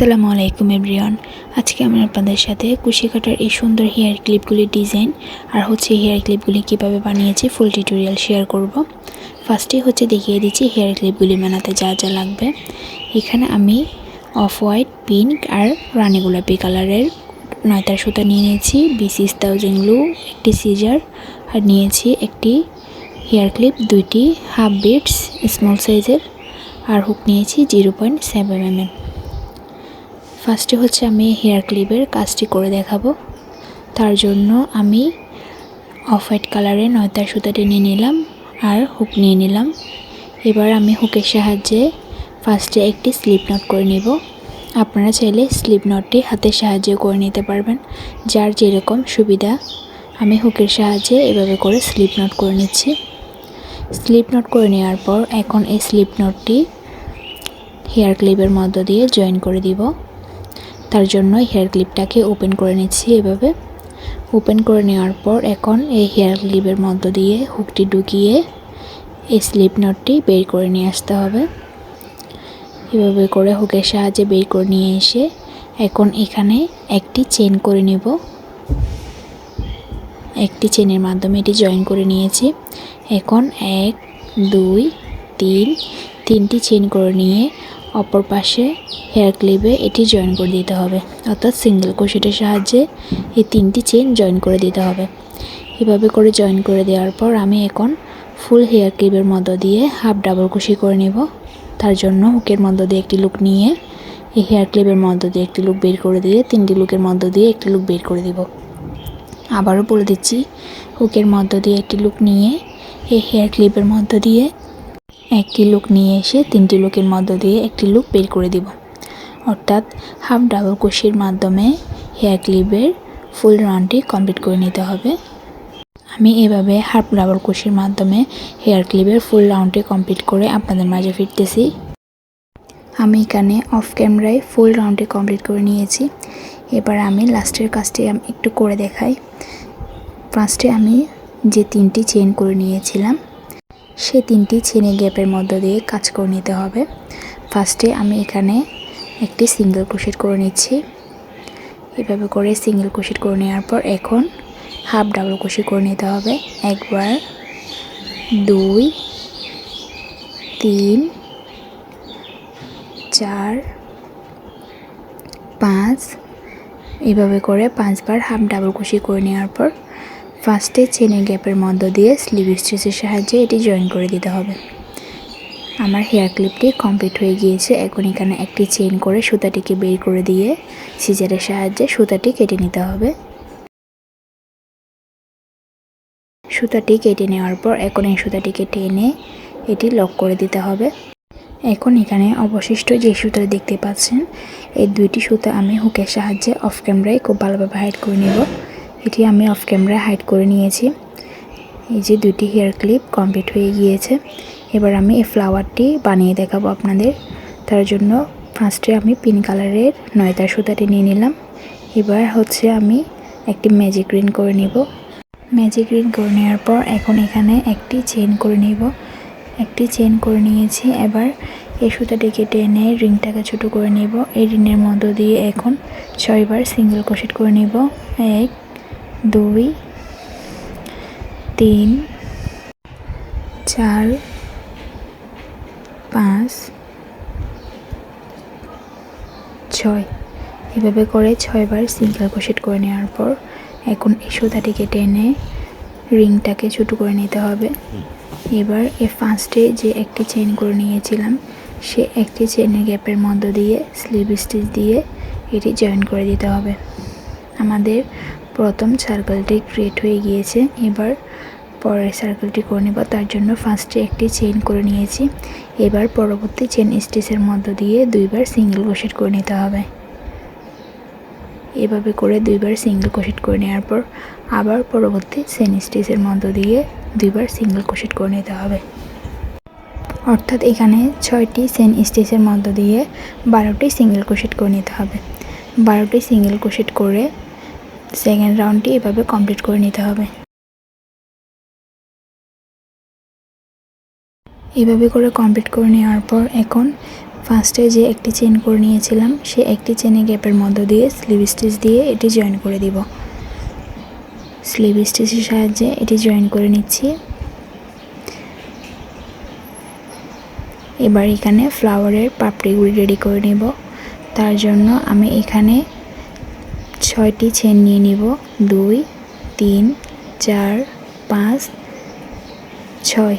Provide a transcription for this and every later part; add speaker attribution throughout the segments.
Speaker 1: আসসালামু আলাইকুম এভরিওয়ান আজকে আমি আপনাদের সাথে কুশি কাটার এই সুন্দর হেয়ার ক্লিপগুলির ডিজাইন আর হচ্ছে হেয়ার ক্লিপগুলি কীভাবে বানিয়েছি ফুল টিউটোরিয়াল শেয়ার করব ফার্স্টে হচ্ছে দেখিয়ে দিচ্ছি হেয়ার ক্লিপগুলি বানাতে যা যা লাগবে এখানে আমি অফ হোয়াইট পিঙ্ক আর রানি গোলাপি কালারের নয়তার সুতা নিয়ে নিয়েছি বিসিস থাউজেন্ড গ্লু একটি সিজার আর নিয়েছি একটি হেয়ার ক্লিপ দুইটি হাফ বিটস স্মল সাইজের আর হুক নিয়েছি zero point seven M M ফার্স্টে হচ্ছে আমি হেয়ার ক্লিপের কাজটি করে দেখাবো তার জন্য আমি অফ হোয়াইট কালারে নয়তার সুতাটি নিয়ে নিলাম আর হুক নিয়ে নিলাম এবার আমি হুকের সাহায্যে ফার্স্টে একটি স্লিপ নট করে নিব আপনারা চাইলে স্লিপ নটটি হাতের সাহায্যে করে নিতে পারবেন যার যেরকম সুবিধা আমি হুকের সাহায্যে এভাবে করে স্লিপ নট করে নিচ্ছি স্লিপ নট করে নেওয়ার পর এখন এই স্লিপ নটটি হেয়ার ক্লিপের মধ্য দিয়ে জয়েন করে দিব তার জন্য হেয়ার ক্লিপটাকে ওপেন করে নিচ্ছি এভাবে ওপেন করে নেওয়ার পর এখন এই হেয়ার ক্লিপের মধ্য দিয়ে হুকটি ঢুকিয়ে এই স্লিপ নটটি বের করে নিয়ে আসতে হবে এভাবে করে হুকের সাহায্যে বের করে নিয়ে এসে এখন এখানে একটি চেন করে নেব একটি চেনের মাধ্যমে এটি জয়েন করে নিয়েছি এখন এক দুই তিন তিনটি চেন করে নিয়ে অপর পাশে হেয়ার ক্লিপে এটি জয়েন করে দিতে হবে অর্থাৎ সিঙ্গেল কোশেটের সাহায্যে এই তিনটি চেন জয়েন করে দিতে হবে এভাবে করে জয়েন করে দেওয়ার পর আমি এখন ফুল হেয়ার ক্লিপের মধ্য দিয়ে হাফ ডাবল কুশি করে নেব তার জন্য হুকের মধ্য দিয়ে একটি লুক নিয়ে এই হেয়ার ক্লিপের মধ্য দিয়ে একটি লুক বের করে দিয়ে তিনটি লুকের মধ্য দিয়ে একটি লুক বের করে দেব আবারও বলে দিচ্ছি হুকের মধ্য দিয়ে একটি লুক নিয়ে এই হেয়ার ক্লিপের মধ্য দিয়ে একটি লোক নিয়ে এসে তিনটি লোকের মধ্য দিয়ে একটি লুক বের করে দিব অর্থাৎ হাফ ডাবল কোষের মাধ্যমে হেয়ার ক্লিপের ফুল রানটি কমপ্লিট করে নিতে হবে আমি এভাবে হাফ ডাবল কোষের মাধ্যমে হেয়ার ক্লিপের ফুল রাউন্ডটি কমপ্লিট করে আপনাদের মাঝে ফিরতেছি আমি এখানে অফ ক্যামেরায় ফুল রাউন্ডটি কমপ্লিট করে নিয়েছি এবার আমি লাস্টের কাজটি একটু করে দেখাই ফার্স্টে আমি যে তিনটি চেন করে নিয়েছিলাম সে তিনটি চেনি গ্যাপের মধ্য দিয়ে কাজ করে নিতে হবে ফার্স্টে আমি এখানে একটি সিঙ্গেল ক্রোশেট করে নিচ্ছি এভাবে করে সিঙ্গেল ক্রোশেট করে নেওয়ার পর এখন হাফ ডাবল ক্রোশেট করে নিতে হবে একবার দুই তিন চার পাঁচ এভাবে করে পাঁচবার হাফ ডাবল ক্রোশেট করে নেওয়ার পর ফার্স্টে চেনের গ্যাপের মধ্য দিয়ে স্লিভ স্টিচের সাহায্যে এটি জয়েন করে দিতে হবে আমার হেয়ার ক্লিপটি কমপ্লিট হয়ে গিয়েছে এখন এখানে একটি চেন করে সুতাটিকে বের করে দিয়ে সিজারের সাহায্যে সুতাটি কেটে নিতে হবে সুতাটি কেটে নেওয়ার পর এখন এই সুতাটিকে টেনে এটি লক করে দিতে হবে এখন এখানে অবশিষ্ট যে সুতা দেখতে পাচ্ছেন এই দুইটি সুতা আমি হুকের সাহায্যে অফ ক্যামেরায় খুব ভালোভাবে হাইড করে নেব এটি আমি অফ ক্যামেরায় হাইড করে নিয়েছি এই যে দুটি হেয়ার ক্লিপ কমপ্লিট হয়ে গিয়েছে এবার আমি এই ফ্লাওয়ারটি বানিয়ে দেখাবো আপনাদের তার জন্য ফার্স্টে আমি পিঙ্ক কালারের নয়তার সুতাটি নিয়ে নিলাম এবার হচ্ছে আমি একটি ম্যাজিক গ্রিন করে নিব ম্যাজিক গ্রিন করে নেওয়ার পর এখন এখানে একটি চেন করে নিব একটি চেন করে নিয়েছি এবার এই সুতাটি কেটে এনে রিংটাকে ছোটো করে নিব এই রিংয়ের মধ্য দিয়ে এখন ছয়বার সিঙ্গেল কোশেট করে নিব এক দুই তিন চার পাঁচ ছয় এভাবে করে ছয়বার সিঙ্গেল ক্রোশেট করে নেওয়ার পর এখন এই সুতাটিকে টেনে রিংটাকে ছোটো করে নিতে হবে এবার এ ফার্স্টে যে একটি চেন করে নিয়েছিলাম সে একটি চেনের গ্যাপের মধ্য দিয়ে স্লিভ স্টিচ দিয়ে এটি জয়েন করে দিতে হবে আমাদের প্রথম সার্কেলটি ক্রিয়েট হয়ে গিয়েছে এবার পরের সার্কেলটি করে নেব তার জন্য ফার্স্টে একটি চেন করে নিয়েছি এবার পরবর্তী চেন স্টিচের মধ্য দিয়ে দুইবার সিঙ্গেল ক্রোশেট করে নিতে হবে এভাবে করে দুইবার সিঙ্গেল ক্রোশেট করে নেওয়ার পর আবার পরবর্তী চেন স্টিচের মধ্য দিয়ে দুইবার সিঙ্গেল ক্রোশেট করে নিতে হবে অর্থাৎ এখানে ছয়টি চেন স্টিচের মধ্য দিয়ে বারোটি সিঙ্গেল ক্রোশেট করে নিতে হবে বারোটি সিঙ্গেল ক্রোশেট করে সেকেন্ড রাউন্ডটি এভাবে কমপ্লিট করে নিতে হবে এভাবে করে কমপ্লিট করে নেওয়ার পর এখন ফার্স্টে যে একটি চেন করে নিয়েছিলাম সে একটি চেনে গ্যাপের মধ্য দিয়ে স্লিভ স্টিচ দিয়ে এটি জয়েন করে দিব স্লিভ স্টিচের সাহায্যে এটি জয়েন করে নিচ্ছি এবার এখানে ফ্লাওয়ারের পাপড়িগুলি রেডি করে নেব তার জন্য আমি এখানে ছয়টি চেন নিয়ে নিব দুই তিন চার পাঁচ ছয়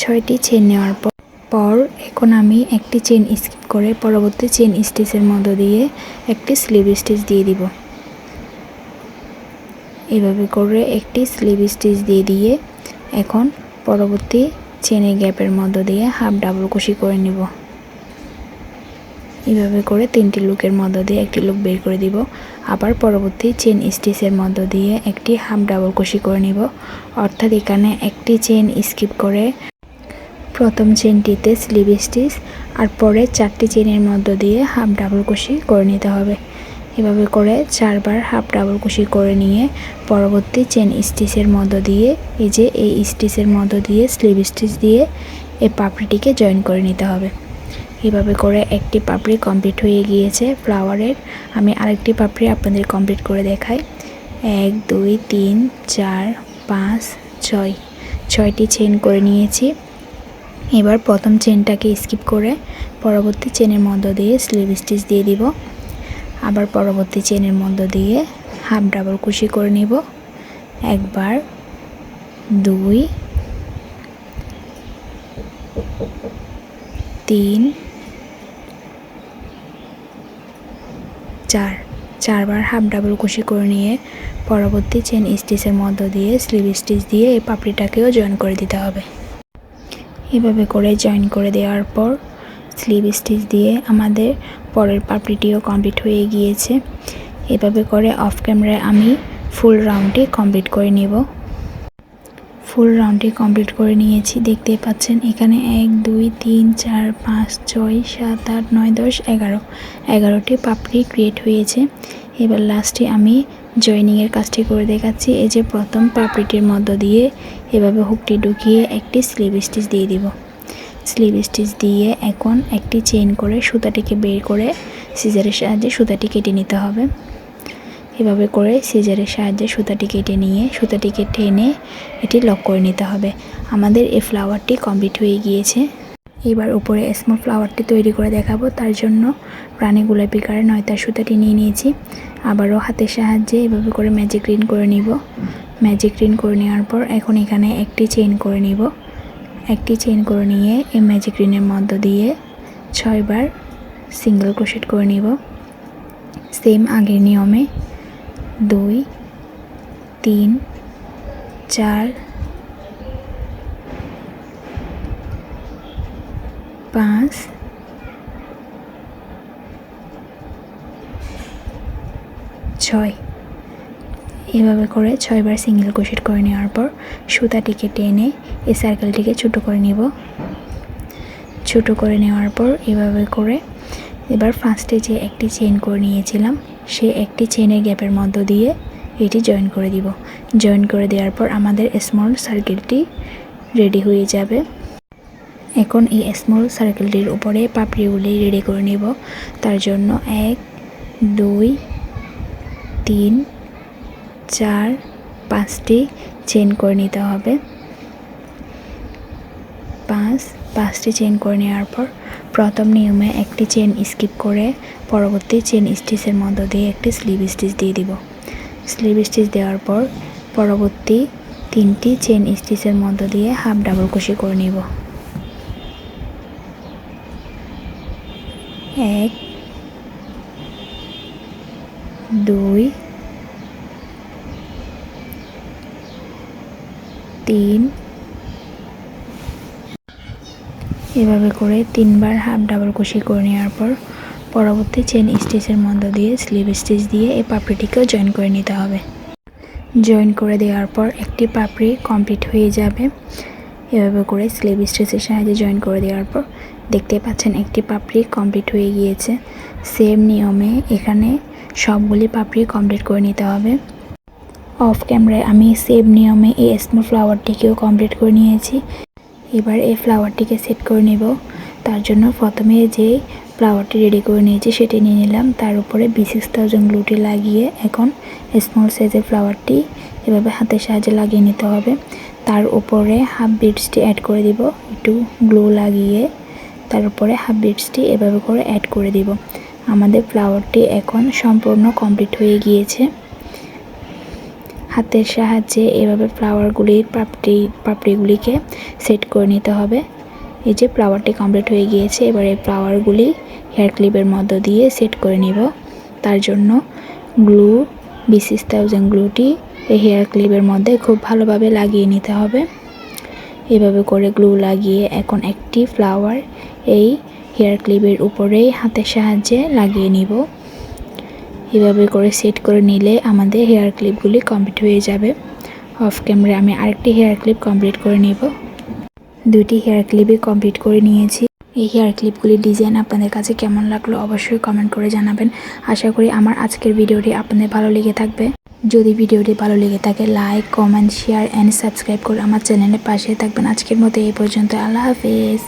Speaker 1: ছয়টি চেন নেওয়ার পর পর এখন আমি একটি চেন স্কিপ করে পরবর্তী চেন স্টিচের মধ্য দিয়ে একটি স্লিভ স্টিচ দিয়ে দিব এভাবে করে একটি স্লিভ স্টিচ দিয়ে দিয়ে এখন পরবর্তী চেনে গ্যাপের মধ্য দিয়ে হাফ ডাবল কুশি করে নিব এভাবে করে তিনটি লুকের মধ্য দিয়ে একটি লুক বের করে দিব আবার পরবর্তী চেন স্টিচের মধ্য দিয়ে একটি হাফ ডাবল কষি করে নিব অর্থাৎ এখানে একটি চেন স্কিপ করে প্রথম চেনটিতে স্লিভ স্টিচ আর পরে চারটি চেনের মধ্য দিয়ে হাফ ডাবল কষি করে নিতে হবে এভাবে করে চারবার হাফ ডাবল কুশি করে নিয়ে পরবর্তী চেন স্টিচের মধ্য দিয়ে এই যে এই স্টিচের মধ্য দিয়ে স্লিভ স্টিচ দিয়ে এই পাপড়িটিকে জয়েন করে নিতে হবে এভাবে করে একটি পাপড়ি কমপ্লিট হয়ে গিয়েছে ফ্লাওয়ারের আমি আরেকটি পাপড়ি আপনাদের কমপ্লিট করে দেখাই এক দুই তিন চার পাঁচ ছয় ছয়টি চেন করে নিয়েছি এবার প্রথম চেনটাকে স্কিপ করে পরবর্তী চেনের মধ্য দিয়ে স্লিভ স্টিচ দিয়ে দিব আবার পরবর্তী চেনের মধ্য দিয়ে হাফ ডাবল কুশি করে নিব একবার দুই তিন চার চারবার হাফ ডাবল কুশি করে নিয়ে পরবর্তী চেন স্টিচের মধ্য দিয়ে স্লিভ স্টিচ দিয়ে এই পাপড়িটাকেও জয়েন করে দিতে হবে এভাবে করে জয়েন করে দেওয়ার পর স্লিভ স্টিচ দিয়ে আমাদের পরের পাপড়িটিও কমপ্লিট হয়ে গিয়েছে এভাবে করে অফ ক্যামেরায় আমি ফুল রাউন্ডটি কমপ্লিট করে নেব ফুল রাউন্ডটি কমপ্লিট করে নিয়েছি দেখতে পাচ্ছেন এখানে এক দুই তিন চার পাঁচ ছয় সাত আট নয় দশ এগারো এগারোটি পাপড়ি ক্রিয়েট হয়েছে এবার লাস্টে আমি জয়নিংয়ের কাজটি করে দেখাচ্ছি এই যে প্রথম পাপড়িটির মধ্য দিয়ে এভাবে হুকটি ঢুকিয়ে একটি স্লিভ স্টিচ দিয়ে দিব স্লিভ স্টিচ দিয়ে এখন একটি চেইন করে সুতাটিকে বের করে সিজারের সাহায্যে সুতাটি কেটে নিতে হবে এভাবে করে সিজারের সাহায্যে সুতাটি কেটে নিয়ে সুতাটি কেটে এনে এটি লক করে নিতে হবে আমাদের এই ফ্লাওয়ারটি কমপ্লিট হয়ে গিয়েছে এবার উপরে স্মল ফ্লাওয়ারটি তৈরি করে দেখাবো তার জন্য প্রাণী গোলাপি কারে নয়তার সুতাটি নিয়ে নিয়েছি আবারও হাতের সাহায্যে এভাবে করে ম্যাজিক রিন করে নিব ম্যাজিক রিন করে নেওয়ার পর এখন এখানে একটি চেন করে নিব একটি চেন করে নিয়ে এই ম্যাজিক রিনের মধ্য দিয়ে ছয়বার সিঙ্গেল ক্রোশেট করে নিব সেম আগের নিয়মে দুই তিন চার পাঁচ ছয় এভাবে করে ছয়বার সিঙ্গেল কোশেট করে নেওয়ার পর সুতাটিকে টেনে এই সার্কেলটিকে ছোটো করে নেব ছোটো করে নেওয়ার পর এভাবে করে এবার ফার্স্টে যে একটি চেন করে নিয়েছিলাম সে একটি চেনের গ্যাপের মধ্য দিয়ে এটি জয়েন করে দিব জয়েন করে দেওয়ার পর আমাদের স্মল সার্কেলটি রেডি হয়ে যাবে এখন এই স্মল সার্কেলটির উপরে পাপড়িগুলি রেডি করে নেব তার জন্য এক দুই তিন চার পাঁচটি চেন করে নিতে হবে পাঁচ পাঁচটি চেন করে নেওয়ার পর প্রথম নিয়মে একটি চেন স্কিপ করে পরবর্তী চেন স্টিচের মধ্য দিয়ে একটি স্লিভ স্টিচ দিয়ে দিব স্লিভ স্টিচ দেওয়ার পর পরবর্তী তিনটি চেন স্টিচের মধ্য দিয়ে হাফ ডাবল কুশি করে নিব এক দুই তিন এভাবে করে তিনবার হাফ ডাবল কুশি করে নেওয়ার পর পরবর্তী চেন স্টিচের মধ্য দিয়ে স্লিভ স্টিচ দিয়ে এই পাপড়িটিকেও জয়েন করে নিতে হবে জয়েন করে দেওয়ার পর একটি পাপড়ি কমপ্লিট হয়ে যাবে এভাবে করে স্লিভ স্টিচের সাহায্যে জয়েন করে দেওয়ার পর দেখতে পাচ্ছেন একটি পাপড়ি কমপ্লিট হয়ে গিয়েছে সেম নিয়মে এখানে সবগুলি পাপড়ি কমপ্লিট করে নিতে হবে অফ ক্যামেরায় আমি সেম নিয়মে এই স্মল ফ্লাওয়ারটিকেও কমপ্লিট করে নিয়েছি এবার এই ফ্লাওয়ারটিকে সেট করে নেব তার জন্য প্রথমে যে ফ্লাওয়ারটি রেডি করে নিয়েছি সেটি নিয়ে নিলাম তার উপরে বি সিক্স থাউজেন্ড গ্লুটি লাগিয়ে এখন স্মল সাইজের ফ্লাওয়ারটি এভাবে হাতের সাহায্যে লাগিয়ে নিতে হবে তার উপরে হাফ বিটসটি অ্যাড করে দিব একটু গ্লু লাগিয়ে তার উপরে হাফ বিটসটি এভাবে করে অ্যাড করে দিব আমাদের ফ্লাওয়ারটি এখন সম্পূর্ণ কমপ্লিট হয়ে গিয়েছে হাতের সাহায্যে এভাবে ফ্লাওয়ারগুলির পাপড়ি পাপড়িগুলিকে সেট করে নিতে হবে এই যে ফ্লাওয়ারটি কমপ্লিট হয়ে গিয়েছে এবার এই ফ্লাওয়ারগুলি হেয়ার ক্লিপের মধ্য দিয়ে সেট করে নেব তার জন্য গ্লু বিসিস থাউজেন্ড গ্লুটি এই হেয়ার ক্লিপের মধ্যে খুব ভালোভাবে লাগিয়ে নিতে হবে এভাবে করে গ্লু লাগিয়ে এখন একটি ফ্লাওয়ার এই হেয়ার ক্লিপের উপরেই হাতের সাহায্যে লাগিয়ে নিব এভাবে করে সেট করে নিলে আমাদের হেয়ার ক্লিপগুলি কমপ্লিট হয়ে যাবে অফ ক্যামেরা আমি আরেকটি হেয়ার ক্লিপ কমপ্লিট করে নিব দুইটি হেয়ার ক্লিপই কমপ্লিট করে নিয়েছি এই হেয়ার ক্লিপগুলির ডিজাইন আপনাদের কাছে কেমন লাগলো অবশ্যই কমেন্ট করে জানাবেন আশা করি আমার আজকের ভিডিওটি আপনাদের ভালো লেগে থাকবে যদি ভিডিওটি ভালো লেগে থাকে like comment share and subscribe করে আমার চ্যানেলের পাশে থাকবেন আজকের মতো এই পর্যন্ত আল্লাহ হাফেজ